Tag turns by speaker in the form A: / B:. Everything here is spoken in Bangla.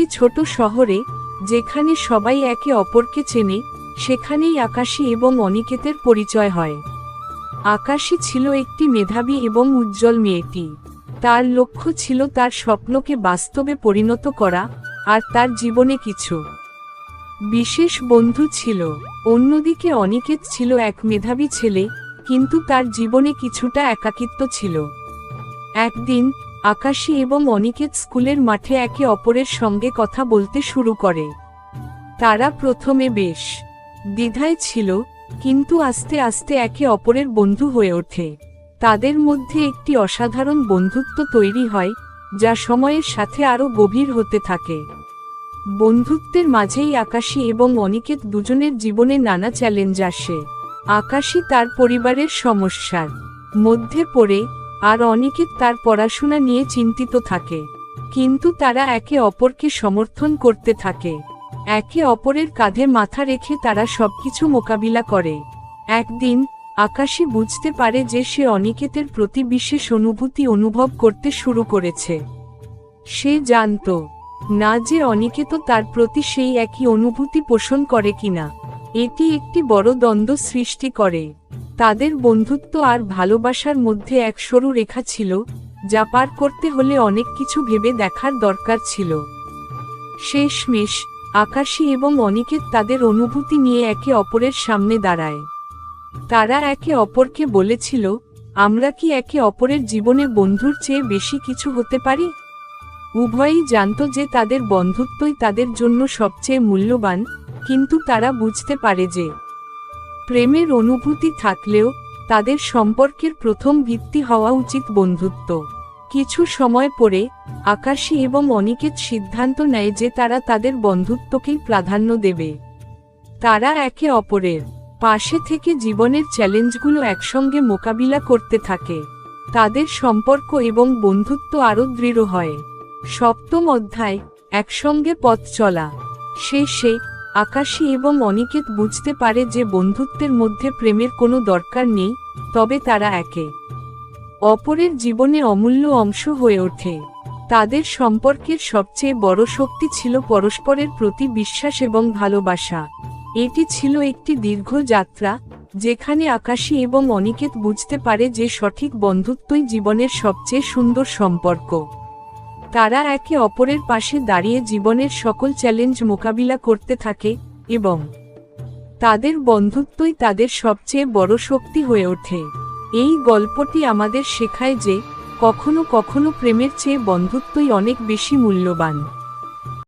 A: একটি ছোট শহরে, যেখানে সবাই একে অপরকে চেনে, সেখানেই আকাশী এবং অনিকেতের পরিচয় হয়। আকাশী ছিল একটি মেধাবী এবং উজ্জ্বল মেয়েটি। তার লক্ষ্য ছিল তার স্বপ্নকে বাস্তবে পরিণত করা আর তার জীবনে কিছু। বিশেষ বন্ধু ছিল। অন্যদিকে অনিকেত ছিল এক মেধাবী ছেলে, কিন্তু তার জীবনে কিছুটা একাকিত্ব ছিল। একদিন আকাশী এবং অনিকেত স্কুলের মাঠে একে অপরের সঙ্গে কথা বলতে শুরু করে। তারা প্রথমে বেশ দ্বিধায় ছিল, কিন্তু আস্তে আস্তে একে অপরের বন্ধু হয়ে ওঠে। তাদের মধ্যে একটি অসাধারণ বন্ধুত্ব তৈরি হয়, যা সময়ের সাথে আরও গভীর হতে থাকে। বন্ধুত্বের মাঝেই আকাশী এবং অনিকেত দুজনের জীবনে নানা চ্যালেঞ্জ আসে। আকাশী তার পরিবারের সমস্যার মধ্যে পড়ে আর অনিকেত তার পড়াশোনা নিয়ে চিন্তিত থাকে। কিন্তু তারা একে অপরকে সমর্থন করতে থাকে। একে অপরের কাঁধে মাথা রেখে তারা সবকিছু মোকাবিলা করে। একদিন, আকাশী বুঝতে পারে যে সে অনিকেতের প্রতি বিশেষ অনুভূতি অনুভব করতে শুরু করেছে। সে জানত, না যে অনিকেত তার প্রতি সেই একই অনুভূতি পোষণ করে কিনা। এটি একটি বড় দ্বন্দ্ব সৃষ্টি করে। তাদের বন্ধুত্ব আর ভালোবাসার মধ্যে এক সরু রেখা ছিল, যা পার করতে হলে অনেক কিছু ভেবে দেখার দরকার ছিল। শেষমেশ, আকাশী এবং অনিকেত তাদের অনুভূতি নিয়ে একে অপরের সামনে দাঁড়ায়। তারা একে অপরকে বলেছিল, আমরা কি একে অপরের জীবনে বন্ধুর চেয়ে বেশি কিছু হতে পারি? উভয়ই জানত যে তাদের বন্ধুত্বই তাদের জন্য সবচেয়ে মূল্যবান, কিন্তু তারা বুঝতে পারে যে প্রেমের অনুভূতি থাকলেও তাদের সম্পর্কের প্রথম ভিত্তি হওয়া উচিত বন্ধুত্ব। কিছু সময় পরে আকাশী এবং অনিকেত সিদ্ধান্ত নেয় যে তারা তাদের বন্ধুত্বকেই প্রাধান্য দেবে। তারা একে অপরের পাশে থেকে জীবনের চ্যালেঞ্জগুলো একসঙ্গে মোকাবিলা করতে থাকে। তাদের সম্পর্ক এবং বন্ধুত্ব আরও দৃঢ় হয়। সপ্তম অধ্যায়, একসঙ্গে পথ চলা। শেষে আকাশী এবং অনিকেত বুঝতে পারে যে বন্ধুত্বের মধ্যে প্রেমের কোনো দরকার নেই, তবে তারা একে অপরের জীবনে অমূল্য অংশ হয়ে ওঠে। তাদের সম্পর্কের সবচেয়ে বড় শক্তি ছিল পরস্পরের প্রতি বিশ্বাস এবং ভালোবাসা। এটি ছিল একটি দীর্ঘ যাত্রা, যেখানে আকাশী এবং অনিকেত বুঝতে পারে যে সঠিক বন্ধুত্বই জীবনের সবচেয়ে সুন্দর সম্পর্ক। তারা একে অপরের পাশে দাঁড়িয়ে জীবনের সকল চ্যালেঞ্জ মোকাবিলা করতে থাকে, এবং তাদের বন্ধুত্বই তাদের সবচেয়ে বড় শক্তি হয়ে ওঠে। এই গল্পটি আমাদের শেখায় যে, কখনো কখনো প্রেমের চেয়ে বন্ধুত্বই অনেক বেশি মূল্যবান।